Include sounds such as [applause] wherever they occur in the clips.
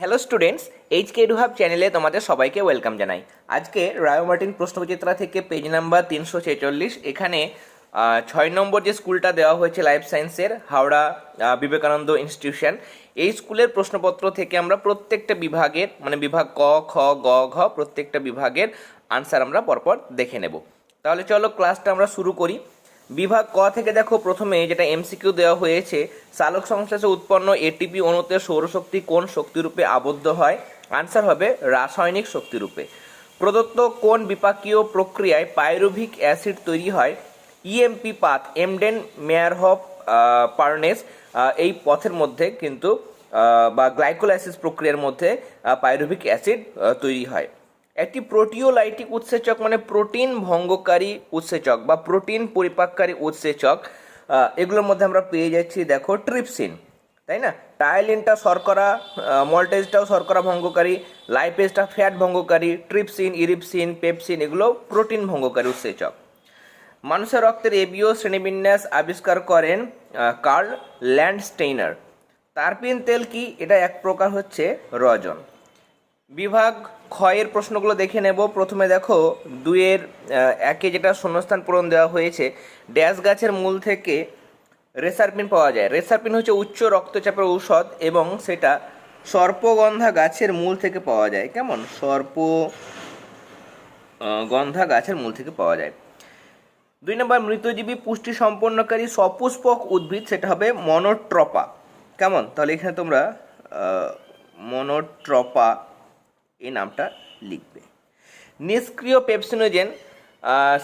Hello students H K hub চ্যানেলে তোমাদের সবাইকে ওয়েলকাম জানাই। আজকে রায় মার্টিন প্রশ্নবিচিত্রা থেকে পেজ নাম্বার তিনশো ছেচল্লিশ, এখানে ছয় নম্বর যে স্কুলটা দেওয়া হয়েছে লাইফ সায়েন্সের হাওড়া বিবেকানন্দ ইনস্টিটিউশন এই স্কুলের প্রশ্নপত্র থেকে আমরা প্রত্যেকটা বিভাগের মানে বিভাগ ক, খ, গ, ঘ, প্রত্যেকটা বিভাগের আনসার আমরা পরপর দেখে নেব। তাহলে চলো ক্লাসটা আমরা শুরু করি। বিভাগ ক থেকে দেখো প্রথমে যেটা এমসিকিউ দেওয়া হয়েছে, চালক সংশ্লেষে উৎপন্ন এটিপি অণুতে সৌরশক্তি কোন শক্তিরূপে আবদ্ধ হয়? আনসার হবে রাসায়নিক শক্তিরূপে। প্রদত্ত কোন বিপাকীয় প্রক্রিয়ায় পাইরুভিক অ্যাসিড তৈরি হয়? EMP path Embden Meyerhof Parnas এই পথের মধ্যে কিন্তু বা গ্লাইকোলাইসিস প্রক্রিয়ার মধ্যে পাইরুভিক অ্যাসিড তৈরি হয়। একটি প্রোটিওলাইটিক উৎসেচক মানে প্রোটিন ভঙ্গকারী উৎসেচক বা প্রোটিন পরিপাককারী উৎসেচক এগুলোর মধ্যে আমরা পেয়ে যাচ্ছি, দেখো, ট্রিপসিন, তাই না? টায়ালিনটা শর্করা মল্টেজটাও শর্করা ভঙ্গকারী, লাইপেজটা ফ্যাট ভঙ্গকারী, ট্রিপসিন, ইরিপসিন, পেপসিন, এগুলো প্রোটিন ভঙ্গকারী উৎসেচক। মানুষের রক্তের এবিও শ্রেণীবিন্যাস আবিষ্কার করেন কার্ল ল্যান্ডস্টেইনার। তারপিন তেল কি? এটা এক প্রকার হচ্ছে রজন। বিভাগ ক্ষয়ের প্রশ্নগুলো দেখে নেব। প্রথমে দেখো, দুইয়ের একে যেটা শূন্যস্থান পূরণ দেওয়া হয়েছে, ড্যাশ গাছের মূল থেকে রেসারপিন পাওয়া যায়। রেসারপিন হচ্ছে উচ্চ রক্তচাপের ঔষধ এবং সেটা সর্পগন্ধা গাছের মূল থেকে পাওয়া যায়। কেমন? সর্প গন্ধা গাছের মূল থেকে পাওয়া যায়। দুই নম্বর, মৃতজীবী পুষ্টি সম্পন্নকারী সপুষ্পক উদ্ভিদ, সেটা হবে মনোট্রপা। কেমন? তাহলে এখানে তোমরা মনোট্রপা এই নামটা লিখবে। নিষ্ক্রিয় পেপসিনোজেন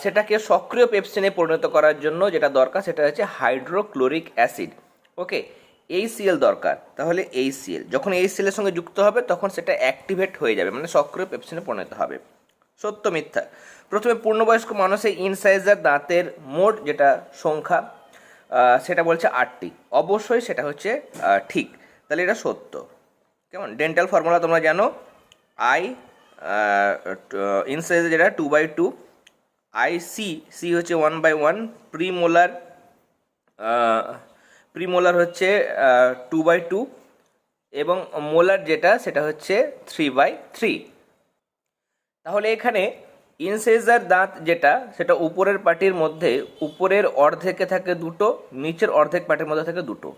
সেটাকে সক্রিয় পেপসিনে পরিণত করার জন্য যেটা দরকার সেটা হচ্ছে হাইড্রোক্লোরিক অ্যাসিড। ওকে, এই সিএল দরকার। তাহলে এই সিএল, যখন এই সিএলের সঙ্গে যুক্ত হবে তখন সেটা অ্যাক্টিভেট হয়ে যাবে মানে সক্রিয় পেপসিনে পরিণত হবে। সত্য মিথ্যা। প্রথমে পূর্ণবয়স্ক মানুষের ইনসাইজার দাঁতের মোট যেটা সংখ্যা সেটা বলছে আটটি। অবশ্যই সেটা হচ্ছে ঠিক। তাহলে এটা সত্য। কেমন? ডেন্টাল ফর্মুলা তোমরা জানো। আই ইনসাইজার যেটা two by two I C C হচ্ছে one by one premolar premolar হচ্ছে টু বাই টু এবং মোলার যেটা সেটা হচ্ছে থ্রি বাই থ্রি তাহলে এখানে ইনসেজার দাঁত যেটা, সেটা উপরের পাটির মধ্যে, উপরের অর্ধেকে থাকে দুটো, নিচের অর্ধেক পাটির মধ্যে থাকে দুটো।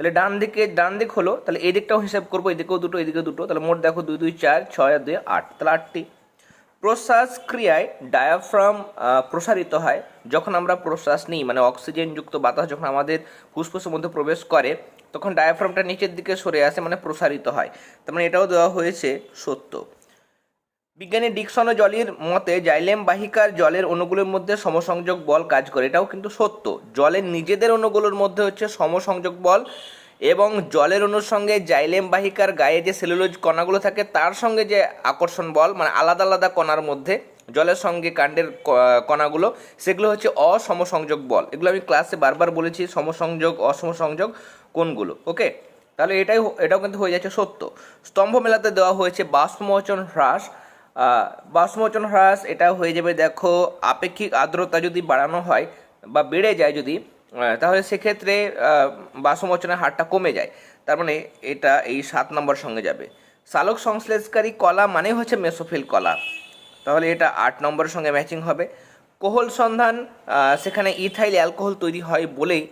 তাহলে ডান দিকে, ডান দিক হলো, তাহলে এই দিকটাও হিসাব করব এদিকেও দুটো এদিকে দুটো, তাহলে মোট দেখো দুই দুই, চার, ছয়, দুই, আট, তাহলে আটটি। প্রশ্বাস ক্রিয়ায় ডায়াফ্রাম প্রসারিত হয় যখন আমরা প্রশ্বাস নিই মানে অক্সিজেনযুক্ত বাতাস যখন আমাদের ফুসফুসের মধ্যে প্রবেশ করে, তখন ডায়াফ্রামটা নিচের দিকে সরে আসে মানে প্রসারিত হয়। তার মানে এটাও দেওয়া হয়েছে সত্য। বিজ্ঞানী ডিকসন ও জলির মতে জাইলেম বাহিকার জলের অণুগুলোর মধ্যে সমসংযোগ বল কাজ করে। এটাও কিন্তু সত্য। জলের নিজেদের অণুগুলোর মধ্যে হচ্ছে সমসংযোগ বল এবং জলের অণুর সঙ্গে জাইলেম বাহিকার গায়ে যে সেলুলোজ কণাগুলো থাকে, তার সঙ্গে যে আকর্ষণ বল মানে আলাদা আলাদা কণার মধ্যে জলের সঙ্গে কাণ্ডের কণাগুলো, সেগুলো হচ্ছে অসমসংযোগ বল। এগুলো আমি ক্লাসে বারবার বলেছি, সমসংযোগ, অসমসংযোগ কোনগুলো ওকে তাহলে এটাই এটাও কিন্তু হয়ে যাচ্ছে সত্য। স্তম্ভ মেলাতে দেওয়া হয়েছে বাষ্পমোচন হ্রাস বাষ্পমোচন হ্রাস, এটা হয়ে যাবে দেখো, আপেক্ষিক আর্দ্রতা যদি বাড়ানো হয় বা বেড়ে যায় যদি তাহলে সেক্ষেত্রে বাষ্পমোচনের হারটা কমে যায়। তার মানে এটা এই সাত নম্বর সঙ্গে যাবে। চালক সংশ্লেষকারী কলা মানে হচ্ছে মেসোফিল কলা। তাহলে এটা আট নম্বরের সঙ্গে ম্যাচিং হবে। কোহল সন্ধান সেখানে ইথাইল অ্যালকোহল তৈরি হয় বলেই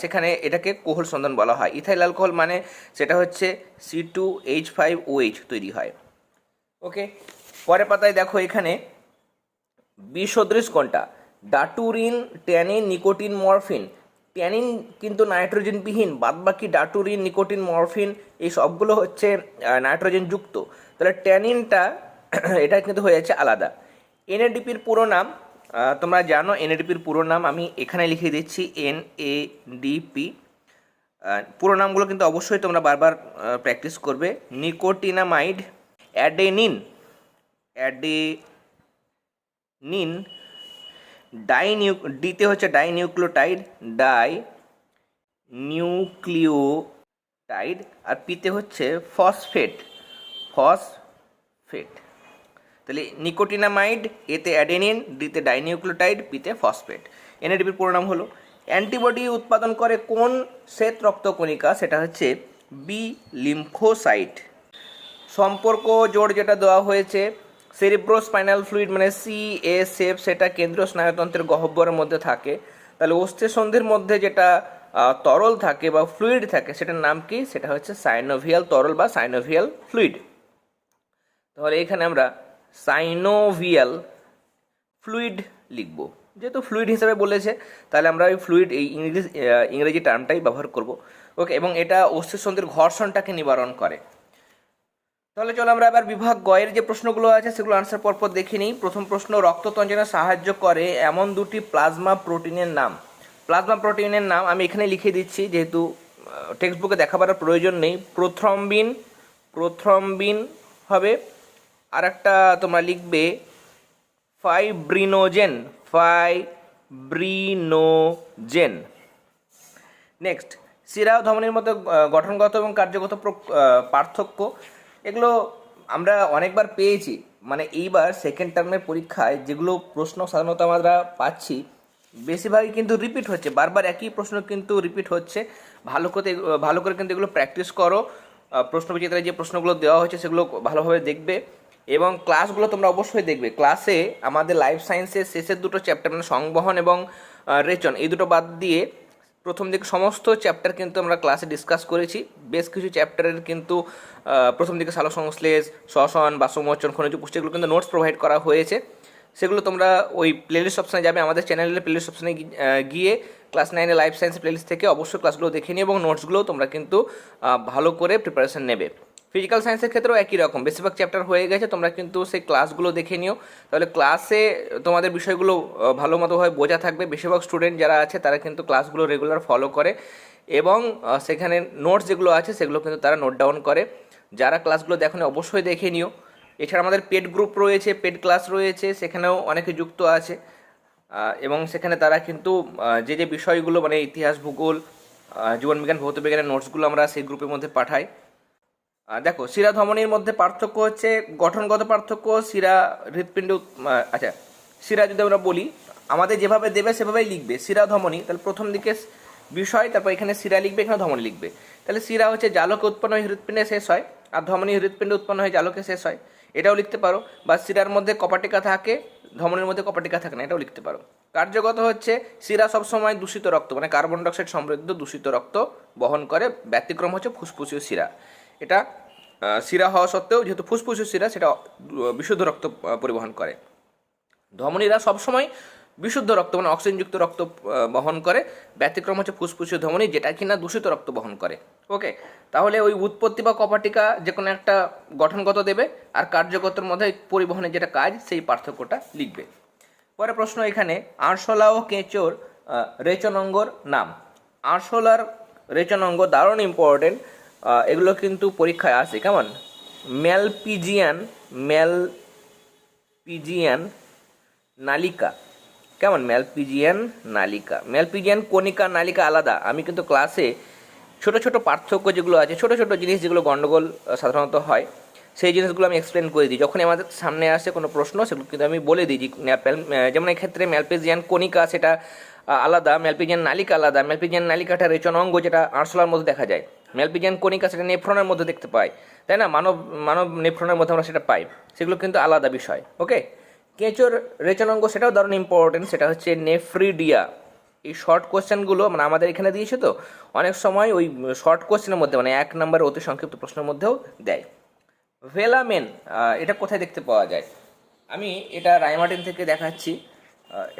সেখানে এটাকে কোহল সন্ধান বলা হয়। ইথাইল অ্যালকোহল মানে সেটা হচ্ছে C two H five OH তৈরি হয়। ওকে? পরের পাতায় দেখো এখানে বিসদৃশ কোনটা? Daturine tannin nicotine morphine. Tannin কিন্তু নাইট্রোজেনবিহীন বাদবাকি ডাটুরিন নিকোটিন মরফিন এই সবগুলো হচ্ছে আহ, নাইট্রোজেন যুক্ত তাহলে ট্যানিনটা [clears throat] এটা কিন্তু হয়ে যাচ্ছে আলাদা। এনএডিপির পুরো নাম তোমরা জানো এনএডিপির পুরো নাম আমি এখানে লিখে দিচ্ছি এন এ ডিপি পুরো নামগুলো কিন্তু অবশ্যই তোমরা বারবার প্র্যাকটিস করবে। Nicotinamide adenine. অ্যাডেনিন ডাইনিউ ডিতে হচ্ছে ডাইনিউক্লিওটাইড, ডাই নিউক্লিওটাইড, আর পিতে হচ্ছে ফসফেট ফসফেট। তাহলে নিকোটিনামাইড, এতে অ্যাডেনিন ডিতে ডাইনিউক্লিওটাইড, পিতে ফসফেট। এনএডিপির পুরো নাম হলো, অ্যান্টিবডি উৎপাদন করে কোন শ্বেত রক্তকণিকা সেটা হচ্ছে বি লিম্ফোসাইট। সম্পর্ক জোড় যেটা দেওয়া হয়েছে সেরিব্রোস্পাইনাল ফ্লুইড মানে সি এস এফ সেটা কেন্দ্রীয় স্নায়ুতন্ত্রের গহ্বরের মধ্যে থাকে। তাহলে অস্থিসন্ধির মধ্যে যেটা তরল থাকে বা ফ্লুইড থাকে, সেটার নাম কি? সেটা হচ্ছে সাইনোভিয়াল তরল বা সাইনোভিয়াল ফ্লুইড তাহলে এখানে আমরা সাইনোভিয়াল ফ্লুইড লিখব। যেহেতু ফ্লুইড হিসাবে বলেছে, তাহলে আমরা ওই ফ্লুইড এই ইংরেজি ইংরেজি টার্মটাই ব্যবহার করব। ওকে এবং এটা অস্থিসন্ধির ঘর্ষণটাকে নিবারণ করে। তাহলে চলো আমরা এবার বিভাগ গয়ের যে প্রশ্নগুলো আছে সেগুলো আনসার পরপর দেখে নিই। প্রথম প্রশ্ন রক্ত রক্ততঞ্জনে সাহায্য করে এমন দুটি প্লাজমা প্রোটিনের নাম। প্লাজমা প্রোটিনের নাম আমি এখানে লিখে দিচ্ছি, যেহেতু টেক্সট বুকে দেখাবার প্রয়োজন নেই। প্রোথ্রম্বিন প্রোথ্রম্বিন হবে। আর একটা তোমরা লিখবে, ফাইব্রিনোজেন ফাইব্রিনোজেন। নেক্সট শিরা ধমনির মধ্যে গঠনগত এবং কার্যগত পার্থক্য। এগুলো আমরা অনেকবার পেয়েছি। মানে এইবার সেকেন্ড টার্মের পরীক্ষায় যেগুলো প্রশ্ন সাধারণত আমরা পাচ্ছি, বেশিরভাগই কিন্তু রিপিট হচ্ছে। বারবার একই প্রশ্ন কিন্তু রিপিট হচ্ছে। ভালো করে ভালো করে কিন্তু এগুলো প্র্যাকটিস করো। প্রশ্ন বিচিত্রায় যে প্রশ্নগুলো দেওয়া হয়েছে সেগুলো ভালোভাবে দেখবে। এবং ক্লাসগুলো তোমরা অবশ্যই দেখবে। ক্লাসে আমাদের লাইফ সায়েন্সের শেষের দুটো চ্যাপ্টার মানে সংবহন এবং রেচন, এই দুটো বাদ দিয়ে প্রথম দিকে সমস্ত চ্যাপ্টার কিন্তু আমরা ক্লাসে ডিসকাস করেছি। বেশ কিছু চ্যাপ্টারের কিন্তু প্রথম দিকে সালো সংশ্লেষ, শ্বসন বাসমোচন খনিজ পুষ্টি এগুলো কিন্তু নোটস প্রোভাইড করা হয়েছে। সেগুলো তোমরা ওই প্লেলিস্ট অপশানে যাবে, আমাদের চ্যানেলের প্লেলিস্ট অপশানে গিয়ে ক্লাস নাইনে লাইফ সায়েন্স প্লেলিস্ট থেকে অবশ্যই ক্লাসগুলো দেখে নিয়ে এবং নোটসগুলো তোমরা কিন্তু ভালো করে প্রিপারেশন নেবে। ফিজিক্যাল সায়েন্সের ক্ষেত্রেও একই রকম। বেশিরভাগ চ্যাপ্টার হয়ে গেছে, তোমরা কিন্তু সেই ক্লাসগুলো দেখে নিও। তাহলে ক্লাসে তোমাদের বিষয়গুলো ভালো মতোভাবে বোঝা থাকবে। বেশিরভাগ স্টুডেন্ট যারা আছে, তারা কিন্তু ক্লাসগুলো রেগুলার ফলো করে এবং সেখানে নোটস যেগুলো আছে, সেগুলো কিন্তু তারা নোট ডাউন করে। যারা ক্লাসগুলো দেখো অবশ্যই দেখে নিও। এছাড়া আমাদের পেড গ্রুপ রয়েছে পেড ক্লাস রয়েছে, সেখানেও অনেকে যুক্ত আছে। এবং সেখানে তারা কিন্তু যে যে বিষয়গুলো মানে ইতিহাস, ভূগোল জীবনবিজ্ঞান ভৌতবিজ্ঞানের নোটসগুলো আমরা সেই গ্রুপের মধ্যে পাঠাই। দেখো শিরা ধমনির মধ্যে পার্থক্য হচ্ছে গঠনগত পার্থক্য শিরা হৃৎপিণ্ড আচ্ছা শিরা যদি আমরা বলি, আমাদের যেভাবে দেবে সেভাবেই লিখবে শিরা ধমনি, তাহলে প্রথম দিকে বিষয়, তারপর এখানে শিরা লিখবে, এখানে ধমনি লিখবে। তাহলে শিরা হচ্ছে জালকে উৎপন্ন হয়ে হৃৎপিণ্ডে শেষ হয়, আর ধমনি হৃৎপিণ্ডে উৎপন্ন হয়ে জালকে শেষ হয়। এটাও লিখতে পারো, বা শিরার মধ্যে কপাটিকা থাকে, ধমনির মধ্যে কপাটিকা থাকে না, এটাও লিখতে পারো। কার্যগত হচ্ছে শিরা সবসময় দূষিত রক্ত মানে কার্বন ডাইঅক্সাইড সমৃদ্ধ দূষিত রক্ত বহন করে, ব্যতিক্রম হচ্ছে ফুসফুসীয় শিরা এটা শিরা হওয়া সত্ত্বেও যেহেতু ফুসফুসের শিরা, সেটা বিশুদ্ধ রক্ত পরিবহন করে। ধমনীরা সবসময় বিশুদ্ধ রক্ত মানে অক্সিজেনযুক্ত রক্ত বহন করে। ব্যতিক্রম হচ্ছে ফুসফুসীয় ধমনী, যেটা কিনা দূষিত রক্ত বহন করে। ওকে তাহলে ওই উৎপত্তি বা কপাটিকা যে কোনো একটা গঠনগত দেবে, আর কার্যগতর মধ্যে পরিবহনের যেটা কাজ, সেই পার্থক্যটা লিখবে। পরে প্রশ্ন এখানে, আরশোলা ও কেঁচোর রেচনাঙ্গর নাম। আরশোলার রেচনাঙ্গ দারুণ ইম্পর্টেন্ট এগুলো কিন্তু পরীক্ষায় আসে কেমন? ম্যালপিজিয়ান ম্যাল পিজিয়ান নালিকা। কেমন? ম্যালপিজিয়ান নালিকা। ম্যালপিজিয়ান কণিকা নালিকা আলাদা। আমি কিন্তু ক্লাসে ছোট ছোট পার্থক্য যেগুলো আছে, ছোট ছোট জিনিস যেগুলো গণ্ডগোল সাধারণত হয়, সেই জিনিসগুলো আমি এক্সপ্লেন করে দিই। যখনই আমাদের সামনে আসে কোনো প্রশ্ন, সেগুলো কিন্তু আমি বলে দিই যেমন এক্ষেত্রে ম্যালপিজিয়ান কণিকা, সেটা আলাদা ম্যালপিজিয়ান নালিকা আলাদা ম্যালপিজিয়ান নালিকাটা রেচন অঙ্গ যেটা আরশোলার মধ্যে দেখা যায়। ম্যালপিজিয়ান কণিকা সেটা নেফ্রনের মধ্যে দেখতে পাই তাই না? মানব মানব নেফ্রনের মধ্যে আমরা সেটা পাই। সেগুলো কিন্তু আলাদা বিষয়, ওকে? কেঁচোর রেচন অঙ্গ সেটাও দারুণ ইম্পর্টেন্ট সেটা হচ্ছে নেফ্রিডিয়া। এই শর্ট কোশ্চেনগুলো মানে আমাদের এখানে দিয়েছে তো, অনেক সময় ওই শর্ট কোশ্চেনের মধ্যে মানে এক নম্বর অতি সংক্ষিপ্ত প্রশ্নের মধ্যেও দেয়। ভেলামেন এটা কোথায় দেখতে পাওয়া যায়? আমি এটা রায়মার্টিন থেকে দেখাচ্ছি।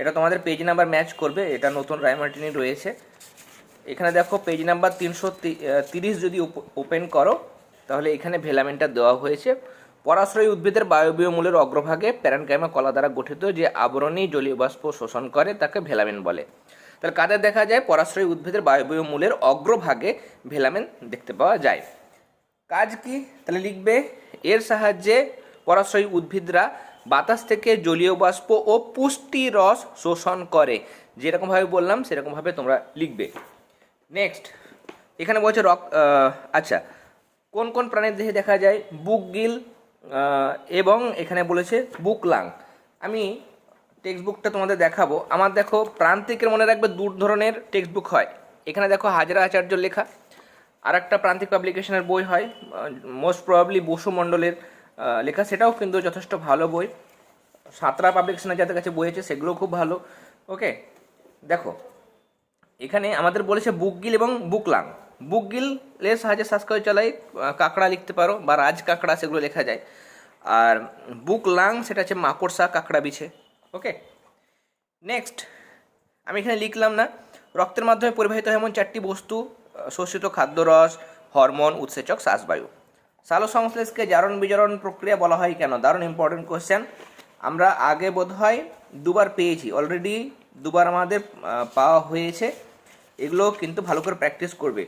এটা তোমাদের পেজ নাম্বার ম্যাচ করবে, এটা নতুন রায়মার্টিনই রয়েছে। এখানে দেখো পেজ নাম্বার তিনশো তিরিশ যদি ওপেন করো, তাহলে এখানে ভেলামেনটা দেওয়া হয়েছে। পরাশ্রয়ী উদ্ভিদের বায়বীয় মূলের অগ্রভাগে প্যারানকাইমা কলা দ্বারা গঠিত যে আবরণী জলীয় বাষ্প শোষণ করে, তাকে ভেলামেন বলে। তাহলে কাদের দেখা যায়? পরাশ্রয়ী উদ্ভিদের বায়বীয় মূলের অগ্রভাগে ভেলামেন দেখতে পাওয়া যায়। কাজ কি? তাহলে লিখবে, এর সাহায্যে পরাশ্রয়ী উদ্ভিদরা বাতাস থেকে জলীয় বাষ্প ও পুষ্টি রস শোষণ করে। যেরকমভাবে বললাম, সেরকমভাবে তোমরা লিখবে। নেক্সট এখানে বলছে রক আচ্ছা কোন কোন প্রাণীর দেহে দেখা যায়? বুক, গিল এবং এখানে বলেছে বুক, লাং। আমি টেক্সট বুকটা তোমাদের দেখাবো। আমার দেখো, প্রান্তিকের মনে রাখবে দু ধরনের টেক্সট বুক হয়। এখানে দেখো হাজরা আচার্য লেখা। আর একটা প্রান্তিক পাবলিকেশনের বই হয় মোস্ট প্রবাবলি বসু মণ্ডলের। লেখা, সেটাও কিন্তু যথেষ্ট ভালো বই। সাঁতরা পাবলিকেশনের যাদের কাছে বই আছে, সেগুলোও খুব ভালো। ওকে দেখো, এখানে আমাদের বলেছে বুকগিল এবং বুকলাং বুকগিলের সাহায্যে শ্বাস চালাই কাঁকড়া লিখতে পারো বা রাজ কাঁকড়া, সেগুলো লেখা যায়। আর বুকলাং সেটা হচ্ছে মাকড়সা, কাঁকড়া বিছে। ওকে নেক্সট আমি এখানে লিখলাম না। রক্তের মাধ্যমে পরিবাহিত এমন চারটি বস্তু শোষিত খাদ্যরস হরমোন, উৎসেচক, শ্বাসবায়ু। সালো সংশ্লেষকে জারণ বিজারণ প্রক্রিয়া বলা হয় কেন? দারুণ ইম্পর্টেন্ট কোশ্চেন আমরা আগে বোধ হয় দুবার পেয়েছি। অলরেডি দুবার আমাদের পাওয়া হয়েছে। এগুলো কিন্তু ভালো করে প্র্যাকটিস করবে।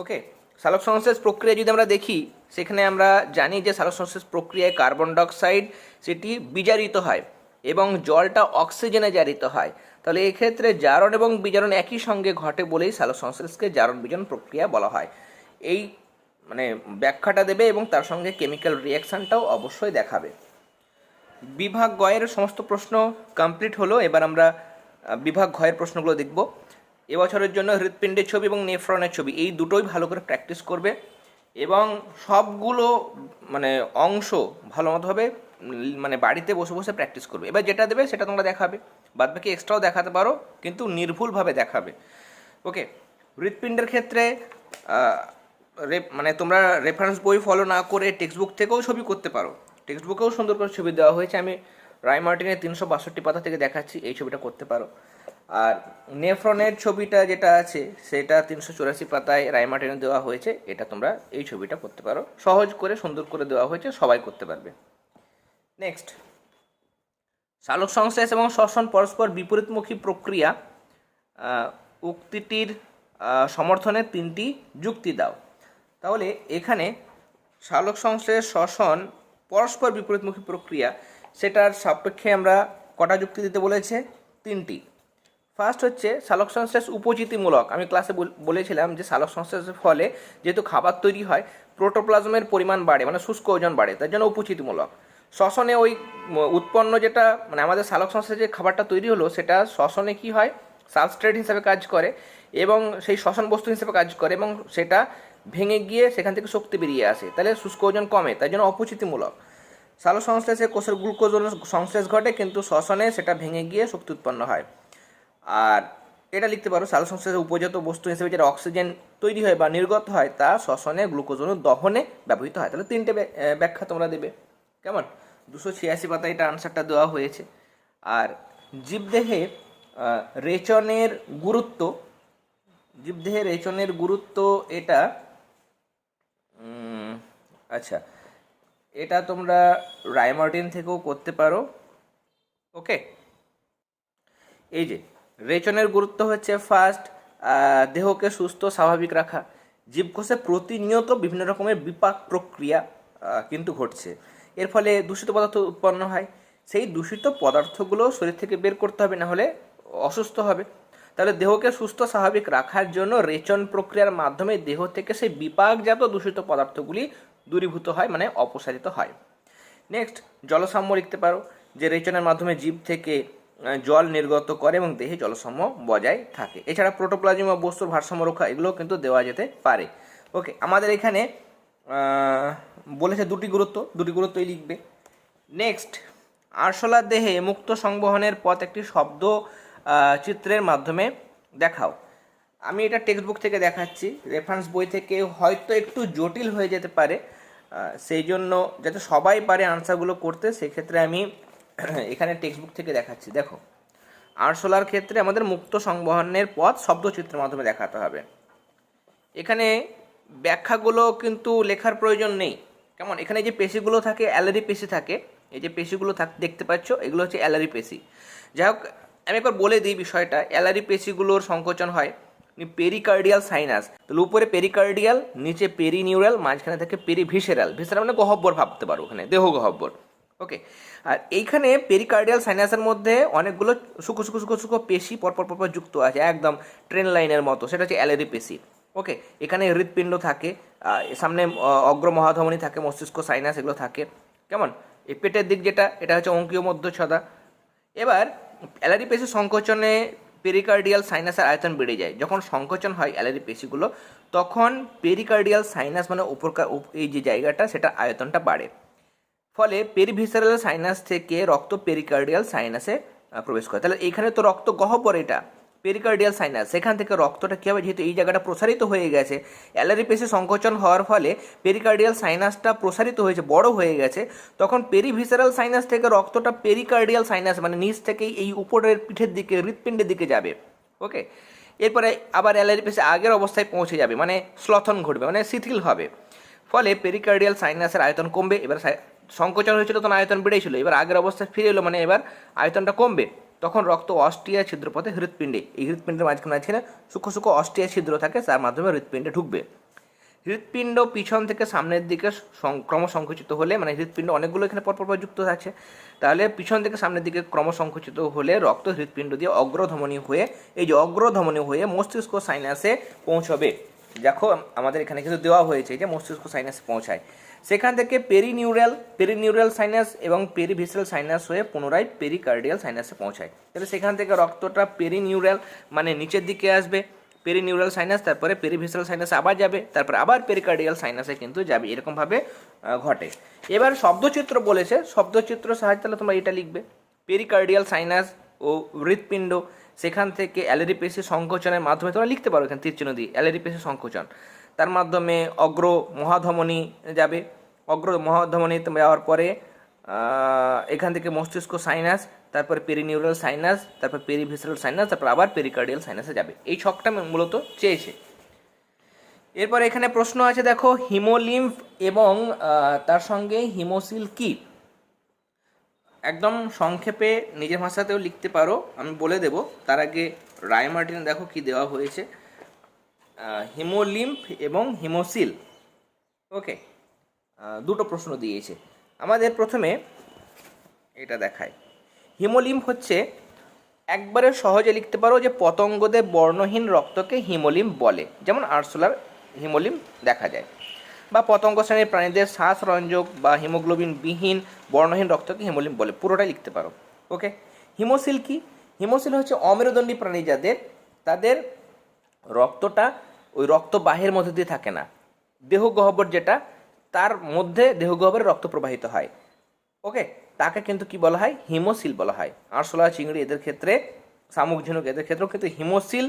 ওকে সালোক সংশ্লেষ প্রক্রিয়া যদি আমরা দেখি, সেখানে আমরা জানি যে সালোক সংশ্লেষ প্রক্রিয়ায় কার্বন ডাইঅক্সাইড সেটি বিজারিত হয় এবং জলটা অক্সিজেনে জারিত হয়। তাহলে এক্ষেত্রে জারণ এবং বিজারণ একই সঙ্গে ঘটে বলেই সালোক সংশ্লেষকে জারণ বিজারণ প্রক্রিয়া বলা হয়। এই মানে ব্যাখ্যাটা দেবে এবং তার সঙ্গে কেমিক্যাল রিয়াকশানটাও অবশ্যই দেখাবে। বিভাগ গয়ের সমস্ত প্রশ্ন কমপ্লিট হলো, এবার আমরা বিভাগ ঘয়ের প্রশ্নগুলো দেখব। এবছরের জন্য হৃৎপিণ্ডের ছবি এবং নেফ্রনের ছবি, এই দুটোই ভালো করে প্র্যাকটিস করবে এবং সবগুলো মানে অংশ ভালো মতোভাবে মানে বাড়িতে বসে বসে প্র্যাকটিস করবে। এবার যেটা দেবে সেটা তোমরা দেখাবে বাদ বাকি এক্সট্রাও দেখাতে পারো, কিন্তু নির্ভুলভাবে দেখাবে। ওকে হৃৎপিণ্ডের ক্ষেত্রে মানে তোমরা রেফারেন্স বই ফলো না করে টেক্সট বুক থেকেও ছবি করতে পারো। টেক্সট বুকেও সুন্দর করে ছবি দেওয়া হয়েছে। আমি রায় মার্টিনের তিনশো বাষট্টি পাতা থেকে দেখাচ্ছি, এই ছবিটা করতে পারো। আর নেফ্রনের ছবিটা যেটা আছে, সেটা তিনশো চুরাশি পাতায় রায় মার্টিনে দেওয়া হয়েছে। এটা তোমরা এই ছবিটা করতে পারো। সহজ করে, সুন্দর করে দেওয়া হয়েছে, সবাই করতে পারবে। নেক্সট সালোক সংশ্লেষ এবং শ্বসন পরস্পর বিপরীতমুখী প্রক্রিয়া উক্তিটির সমর্থনে তিনটি যুক্তি দাও। তাহলে এখানে সালোক সংশ্লেষ শ্বসন পরস্পর বিপরীতমুখী প্রক্রিয়া, সেটার সাপেক্ষে আমরা কটা যুক্তি দিতে বলেছে? তিনটি। ফার্স্ট হচ্ছে সালোক সংশ্লেষ উপচিতিমূলক আমি ক্লাসে বল- বলেছিলাম যে সালোক সংশ্লেষের ফলে যেহেতু খাবার তৈরি হয় প্রোটোপ্লাজমের পরিমাণ বাড়ে মানে শুষ্ক ওজন বাড়ে, তার জন্য উপচিতিমূলক শ্বসনে ওই উৎপন্ন যেটা মানে আমাদের সালোক সংশ্লেষে যে খাবারটা তৈরি হলো, সেটা শ্বসনে কি হয়? সাবস্ট্রেট হিসাবে কাজ করে এবং সেই শ্বসন বস্তু হিসেবে কাজ করে এবং সেটা ভেঙে গিয়ে সেখান থেকে শক্তি বেরিয়ে আসে। তাহলে শুষ্ক ওজন কমে, তাই জন্য অপচিতিমূলক। সালো সংশ্লেষে কোষের গ্লুকোজ সংশ্লেষ ঘটে, কিন্তু শ্বসনে সেটা ভেঙে গিয়ে শক্তি উৎপন্ন হয়। আর এটা লিখতে পারো, সালো সংশ্লেষে উপজাত বস্তু হিসেবে যেটা অক্সিজেন তৈরি হয় বা নির্গত হয়, তা শ্বসনে গ্লুকোজ দহনে ব্যবহৃত হয়। তাহলে তিনটে ব্যাখ্যা তোমরা দেবে। কেমন? দুশো ছিয়াশি পাতায় এটা আনসারটা দেওয়া হয়েছে। আর জীবদেহে রেচনের গুরুত্ব, জীবদেহে রেচনের গুরুত্ব এটা আচ্ছা এটা তোমরা রায়মার্টিন থেকেও করতে পারো, ওকে? এই যে, রেচনের গুরুত্ব হচ্ছে ফার্স্ট দেহকে সুস্থ, স্বাভাবিক রাখা। জীবকোষে প্রতিনিয়ত বিভিন্ন রকমের বিপাক প্রক্রিয়া কিন্তু ঘটছে। এর ফলে দূষিত পদার্থ উৎপন্ন হয়। সেই দূষিত পদার্থগুলো শরীর থেকে বের করতে হবে, না হলে অসুস্থ হবে। তাহলে দেহকে সুস্থ, স্বাভাবিক রাখার জন্য রেচন প্রক্রিয়ার মাধ্যমে দেহ থেকে সেই বিপাকজাত দূষিত পদার্থগুলি দূরীভূত হয় মানে অপসারিত হয়। নেক্সট জলসাম্য লিখতে পারো, যে রেচনের মাধ্যমে জীব থেকে জল নির্গত করে এবং দেহে জলসাম্য বজায় থাকে। এছাড়া প্রোটোপ্লাজম বা বস্তুর ভারসাম্য রক্ষা, এগুলোও কিন্তু দেওয়া যেতে পারে। ওকে আমাদের এখানে বলেছে দুটি গুরুত্ব, দুটি গুরুত্বই লিখবে। নেক্সট আরশোলার দেহে মুক্ত সংবহনের পথ একটি শব্দ চিত্রের মাধ্যমে দেখাও। আমি এটা টেক্সট বুক থেকে দেখাচ্ছি। রেফারেন্স বই থেকে হয়তো একটু জটিল হয়ে যেতে পারে সেই জন্য যাতে সবাই পারে আনসারগুলো করতে, সেক্ষেত্রে আমি [clears throat] এখানে টেক্সট বুক থেকে দেখাচ্ছি। দেখো, আরশোলার ক্ষেত্রে আমাদের মুক্ত সংবহনের পথ শব্দচিত্রের মাধ্যমে দেখাতে হবে। এখানে ব্যাখ্যাগুলো কিন্তু লেখার প্রয়োজন নেই। কেমন? এখানে যে পেশিগুলো থাকে, অ্যালারি পেশি থাকে, এই যে পেশিগুলো থাক, দেখতে পাচ্ছ, এগুলো হচ্ছে অ্যালারি পেশি। যাই হোক, আমি একবার বলে দিই বিষয়টা। অ্যালারি পেশিগুলোর সংকোচন হয়। পেরিকার্ডিয়াল সাইনাস তাহলে উপরে পেরিকার্ডিয়াল নিচে পেরিনিউরাল মাঝখানে থাকে পেরিভিসেরাল ভিসেরাল মানে গহব্বর ভাবতে পারো ওখানে, দেহ গহব্বর। ওকে আর এইখানে পেরিকার্ডিয়াল সাইনাসের মধ্যে অনেকগুলো সুখো সুখো সুখো সুখো পেশি পরপর পরপর যুক্ত আছে, একদম ট্রেন লাইনের মতো। সেটা হচ্ছে অ্যালারি পেশি। ওকে এখানে হৃৎপিণ্ড থাকে সামনে অগ্র মহাধমনী থাকে, মস্তিষ্ক সাইনাস এগুলো থাকে। কেমন? এই পেটের দিক যেটা, এটা হচ্ছে অঙ্কীয় মধ্যছদা এবার অ্যালারি পেশি সংকোচনে পেরিকার্ডিয়াল সাইনাসের আয়তন বেড়ে যায়। যখন সংকোচন হয় অ্যালারি পেশিগুলো, তখন পেরিকার্ডিয়াল সাইনাস মানে উপরকার উপ- এই যে জায়গাটা সেটা আয়তনটা বাড়ে। ফলে পেরিভিসারাল সাইনাস থেকে রক্ত পেরিকার্ডিয়াল সাইনাসে প্রবেশ করে। তাহলে এখানে তো রক্ত গহ্বর এটা। পেরিকার্ডিয়াল সাইনাস সেখান থেকে রক্তটা কী হবে যেহেতু এই জায়গাটা প্রসারিত হয়ে গেছে অ্যালারি পেশি সংকোচন হওয়ার ফলে পেরিকার্ডিয়াল সাইনাসটা প্রসারিত হয়েছে, বড় হয়ে গেছে, তখন পেরিভিসারাল সাইনাস থেকে রক্তটা পেরিকার্ডিয়াল সাইনাস মানে নিচ থেকেই এই উপরের পিঠের দিকে, হৃৎপিণ্ডের দিকে যাবে। ওকে? এরপরে আবার অ্যালারি পেশি আগের অবস্থায় পৌঁছে যাবে মানে স্লথন ঘটবে মানে শিথিল হবে। ফলে পেরিকার্ডিয়াল সাইনাসের আয়তন কমবে, এবার সংকোচন হয়েছিল, তখন আয়তন বেড়েছিল, এবার আগের অবস্থায় ফিরে এলো মানে এবার আয়তনটা কমবে। তখন রক্ত অস্ট্রিয়া ছিদ্রপথে হৃৎপিণ্ডে। এই হৃৎপিণ্ডের মাঝখানে আছে সূক্ষ্ম সূক্ষ্ম অস্ট্রিয়া ছিদ্র থাকে তার মাধ্যমে হৃৎপিণ্ডে ঢুকবে। হৃৎপিণ্ড পিছন থেকে সামনের দিকে ক্রমসংকুচিত হলে মানে হৃৎপিণ্ড অনেকগুলো এখানে পরপর পর যুক্ত আছে, তাহলে পিছন থেকে সামনের দিকে ক্রমসংকুচিত হলে রক্ত হৃৎপিণ্ড দিয়ে অগ্রধমনী হয়ে, এই যে অগ্রধমনী হয়ে মস্তিষ্ক সাইনাসে পৌঁছবে। দেখো, আমাদের এখানে কিন্তু দেওয়া হয়েছে যে মস্তিষ্ক সাইনাস পৌঁছায়। সেখান থেকে পেরিনিউরাল পেরিনিউরাল সাইনাস এবং পেরিভিসারাল সাইনাস হয়ে পুনরায় পেরিকার্ডিয়াল সাইনাসে পৌঁছায়। তাহলে সেখান থেকে রক্তটা পেরিনিউরাল মানে নিচের দিকে আসবে পেরিনিউরাল সাইনাস তারপরে পেরিভিসারাল সাইনাস আবার যাবে, তারপরে আবার পেরিকার্ডিয়াল সাইনাসে কিন্তু যাবে, এরকমভাবে ঘটে। এবার শব্দচিত্র বলেছে, শব্দচিত্র সাহায্যে তাহলে তোমরা এটা লিখবে। পেরিকার্ডিয়াল সাইনাস ও হৃৎপিণ্ড সেখান থেকে অ্যালারিপেসি সংকোচনের মাধ্যমে তোমরা লিখতে পারো এখানে তীরচিহ্ন দিয়ে অ্যালারিপেসি সংকোচন। তার মাধ্যমে অগ্র মহাধমনী যাবে। অগ্র মহাধমনীতে যাওয়ার পরে এখান থেকে মস্তিষ্ক সাইনাস তারপরে পেরিনিউরাল সাইনাস তারপর পেরিভিসারাল সাইনাস তারপর আবার পেরিকার্ডিয়াল সাইনাসে যাবে। এই ছকটা মূলত চেয়েছে। এরপর এখানে প্রশ্ন আছে, দেখো, হিমোলিম্ফ এবং তার সঙ্গে হিমোসিল কি? একদম সংক্ষেপে নিজের ভাষাতেও লিখতে পারো, আমি বলে দেব। তার আগে রায় মার্টিন দেখো কি দেওয়া হয়েছে। হিমোলিম্ফ এবং হিমোসিল। ওকে দুটো প্রশ্ন দিয়েছে। আমাদের প্রথমে এটা দেখায়। হিমোলিম্প হচ্ছে, একবারে সহজে লিখতে পারো যে পতঙ্গদের বর্ণহীন রক্তকে হিমোলিম্ফ বলে। যেমন আরসোলার হিমোলিম্ফ দেখা যায়। বা পতঙ্গ শ্রেণির প্রাণীদের শ্বাস, রঞ্জক বা হিমোগ্লোবিন বিহীন, বর্ণহীন রক্তকে হিমোলিম্ফ বলে। পুরোটাই লিখতে পারো। ওকে হিমোসিল কি? হিমোসিল হচ্ছে অমেরুদণ্ডী প্রাণী যাদের, তাদের রক্তটা ওই রক্তবাহের মধ্যে দিয়ে থাকে না। দেহ গহ্বর যেটা, তার মধ্যে দেহ গহ্বরে রক্ত প্রবাহিত হয়। ওকে তাকে কিন্তু কি বলা হয়? হিমোসিল বলা হয়। আরশোলা, চিংড়ি এদের ক্ষেত্রে, শামুক, ঝিনুক এদের ক্ষেত্রেও কিন্তু হিমোসিল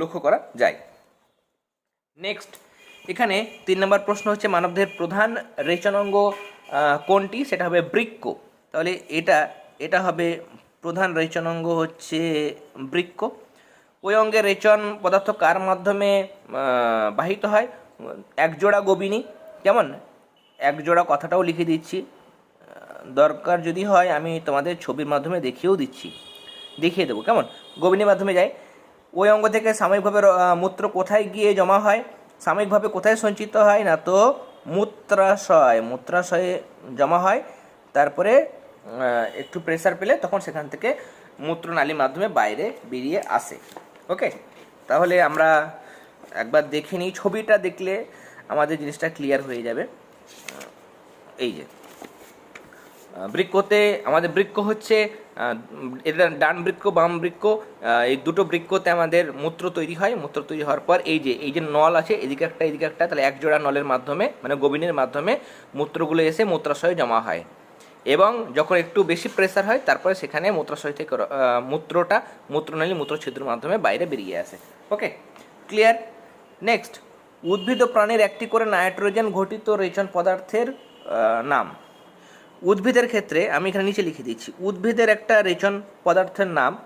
লক্ষ্য করা যায়। নেক্সট এখানে তিন নম্বর প্রশ্ন হচ্ছে মানবদেহের প্রধান রেচনাঙ্গ আহ, কোনটি? সেটা হবে বৃক্ক। তাহলে এটা এটা হবে প্রধান রেচনাঙ্গ হচ্ছে বৃক্ক। ওই অঙ্গের রেচন পদার্থ কার মাধ্যমে বাহিত হয়? একজোড়া গোবিনী। কেমন? একজোড়া কথাটাও লিখে দিচ্ছি। দরকার যদি হয় আমি তোমাদের ছবির মাধ্যমে দেখিয়েও দিচ্ছি। দেখিয়ে দেবো। কেমন? গোবিনীর মাধ্যমে যায়। ওই অঙ্গ থেকে সাময়িকভাবে মূত্র কোথায় গিয়ে জমা হয়? সাময়িকভাবে কোথায় সঞ্চিত হয় না তো মূত্রাশয়, মূত্রাশয়ে জমা হয়। তারপরে একটু প্রেসার পেলে তখন সেখান থেকে মূত্রনালীর মাধ্যমে বাইরে বেরিয়ে আসে। ওকে তাহলে আমরা একবার দেখে নিই, ছবিটা দেখলে আমাদের জিনিসটা ক্লিয়ার হয়ে যাবে। এই যে। বৃক্ষতে আমাদের বৃক্ষ হচ্ছে এটা ডান বৃক্ষ, বাম বৃক্ষ এই দুটো বৃক্ষতে আমাদের মূত্র তৈরি হয়। মূত্র তৈরি হওয়ার পর এই যে এই যে নল আছে, এদিকে একটা এদিকে একটা, তাহলে এক জোড়া নলের মাধ্যমে মানে গোবিনের মাধ্যমে মূত্রগুলো এসে মূত্রাশয়ে জমা হয়। এবং যখন একটু বেশি প্রেসার হয়, তারপরে সেখানে মূত্রাশয় থেকে মূত্রটা, মূত্রনালী মূত্রছিদ্রের মাধ্যমে বাইরে বেরিয়ে আসে। ওকে ক্লিয়ার নেক্সট উদ্ভিদ ও প্রাণীর একটি করে নাইট্রোজেন ঘটিত রেচন পদার্থের নাম। উদ্ভিদের ক্ষেত্রে আমি এখানে নিচে লিখে দিচ্ছি। উদ্ভিদের একটা রেচন পদার্থের নাম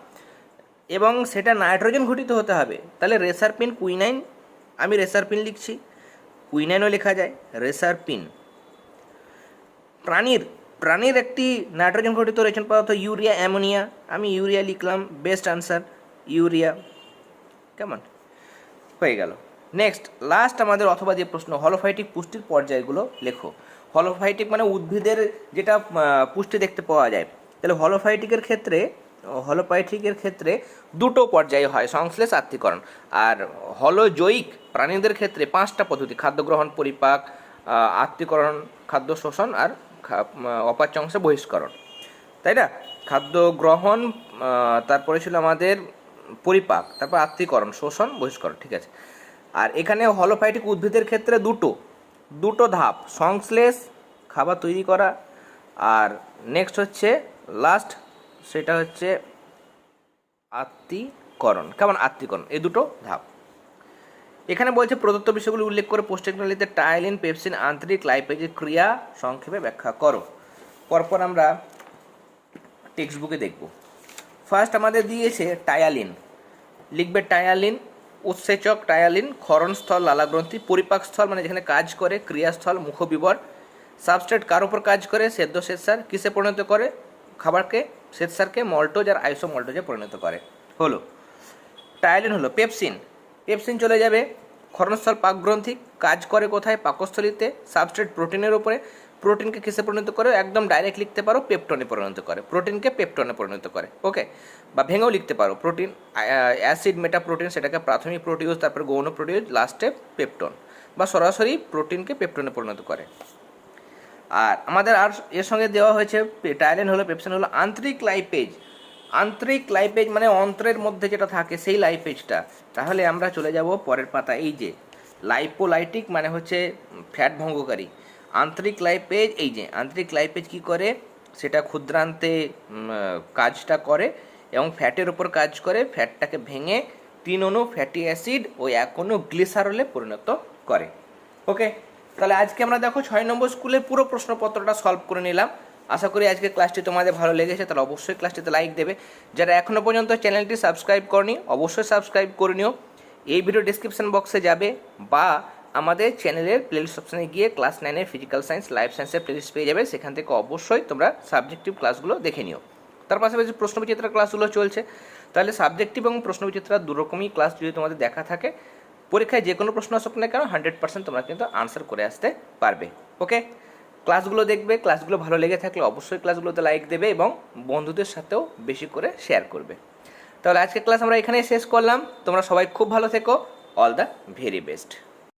এবং সেটা নাইট্রোজেন ঘটিত হতে হবে। তাহলে রেসারপিন, কুইনাইন, আমি রেসারপিন লিখছি। কুইনাইনও লেখা যায়, রেসারপিন। প্রাণীর প্রাণীর একটি নাইট্রোজেন ঘটিত রেচন পদার্থ ইউরিয়া, অ্যামোনিয়া। আমি ইউরিয়া লিখলাম, বেস্ট আনসার, ইউরিয়া। কেমন? হয়ে গেল। নেক্সট, লাস্ট আমাদের অথবা যে প্রশ্ন, হলোফাইটিক পুষ্টির পর্যায়গুলো লেখো। হলোফাইটিক মানে উদ্ভিদের যেটা পুষ্টি দেখতে পাওয়া যায়। তাহলে হলোফাইটিকের ক্ষেত্রে হলোফাইটিকের ক্ষেত্রে দুটো পর্যায়ে হয়, সংশ্লেষ আত্মীকরণ আর হলোজৈক প্রাণীদের ক্ষেত্রে পাঁচটা পদ্ধতি, খাদ্য গ্রহণ, পরিপাক আত্মীকরণ খাদ্য শোষণ আর অপাচ্য অংশে বহিষ্করণ। তাই না? খাদ্য গ্রহণ তারপরে ছিল আমাদের পরিপাক, তারপর আত্মীকরণ শোষণ, বহিষ্করণ, ঠিক আছে। আর এখানে হলোফাইটিক উদ্ভিদের ক্ষেত্রে দুটো। দুটো ধাপ, সংশ্লেষ, খাবার তৈরি করা, আর নেক্সট হচ্ছে লাস্ট সেটা হচ্ছে আত্মীকরণ। কেমন আত্মীকরণ? এই দুটো ধাপ। এখানে বলছে প্রদত্ত বিষয়গুলি উল্লেখ করে পোস্টেকনোলিতে টাইলিন পেপসিন আন্তরিক লাইপেজের ক্রিয়া সংক্ষেপে ব্যাখ্যা করো। পরপর আমরা টেক্সট বুকে দেখব। ফার্স্ট আমাদের দিয়েছে টায়ালিন লিখবে টায়ালিন উৎসেচক টায়ালিন, ক্ষরণস্থল, লালাগ্রন্থি, পরিপাকস্থল মানে যেখানে কাজ করে, ক্রিয়াস্থল, মুখবিবর। সাবস্ট্রেট কার উপর কাজ করে? সেদ্ধ শ্বেতসার। কিসে পরিণত করে? খাবারকে? শ্বেতসারকে মল্টোজ আর আইসো মল্টোজে পরিণত করে। হলো। টায়ালিন হলো পেপসিন। পেপসিন চলে যাবে। ক্ষরণস্থল পাকগ্রন্থি। কাজ করে কোথায়? পাকস্থলিতে। সাবস্ট্রেট প্রোটিনের উপরে। প্রোটিনকে কিসে পরিণত করে? একদম ডাইরেক্ট লিখতে পারো পেপটনে পরিণত করে। প্রোটিনকে পেপটনে পরিণত করে ওকে বা ভেঙেও লিখতে পারো। প্রোটিন অ্যাসিড মেটা প্রোটিন সেটাকে প্রাথমিক প্রোটিউজ তারপর গৌণ প্রোটিউজ লাস্টে পেপটন বা সরাসরি প্রোটিনকে পেপটনে পরিণত করে। আর আমাদের আর এর সঙ্গে দেওয়া হয়েছে টাইলেন হলো পেপসিন হলো, আন্তরিক লাইপেজ আন্তরিক লাইপেজ মানে অন্ত্রের মধ্যে যেটা থাকে, সেই লাইপেজটা তাহলে আমরা চলে যাব পরের পাতা এই যে লাইপোলাইটিক মানে হচ্ছে ফ্যাট ভঙ্গকারী। আন্তরিক লাইপেজ এই যে আন্তরিক লাইপেজ কি করে? সেটা ক্ষুদ্রান্তে কাজটা করে এবং ফ্যাটের উপর কাজ করে। ফ্যাটটাকে ভেঙে তিন অণু ফ্যাটি অ্যাসিড ও এক অণু গ্লিসারলে পরিণত করে। ওকে তাহলে আজকে আমরা দেখো ছয় নম্বর স্কুলের পুরো প্রশ্নপত্রটা সলভ করে নিলাম। আশা করি আজকে ক্লাসটি তোমাদের ভালো লেগেছে, তাহলে অবশ্যই ক্লাসটিতে লাইক দেবে। যারা এখনও পর্যন্ত চ্যানেলটি সাবস্ক্রাইব করনি, অবশ্যই সাবস্ক্রাইব করে নিও। এই ভিডিও ডিসক্রিপশন বক্সে যাবে বা আমাদের চ্যানেলের প্লেলিস্ট অপশানে গিয়ে ক্লাস নাইনের ফিজিক্যাল সায়েন্স লাইফ সায়েন্সের প্লেলিস্ট পেয়ে যাবে। সেখান থেকে অবশ্যই তোমরা সাবজেক্টিভ ক্লাসগুলো দেখে নিও। তার পাশাপাশি প্রশ্নবিচিত্রা ক্লাসগুলো চলছে। তাহলে সাবজেক্টিভ এবং প্রশ্নবিচিত্রা দুরকমই ক্লাস যদি তোমাদের দেখা থাকে, পরীক্ষায় যে কোনো প্রশ্ন আসুক না কেন হান্ড্রেড পার্সেন্ট তোমরা কিন্তু আনসার করে আসতে পারবে। ওকে ক্লাসগুলো দেখবে ক্লাসগুলো ভালো লেগে থাকলে অবশ্যই ক্লাসগুলোতে লাইক দেবে এবং বন্ধুদের সাথেও বেশি করে শেয়ার করবে। তাহলে আজকে ক্লাস আমরা এখানেই শেষ করলাম। তোমরা সবাই খুব ভালো থেকো। All the very best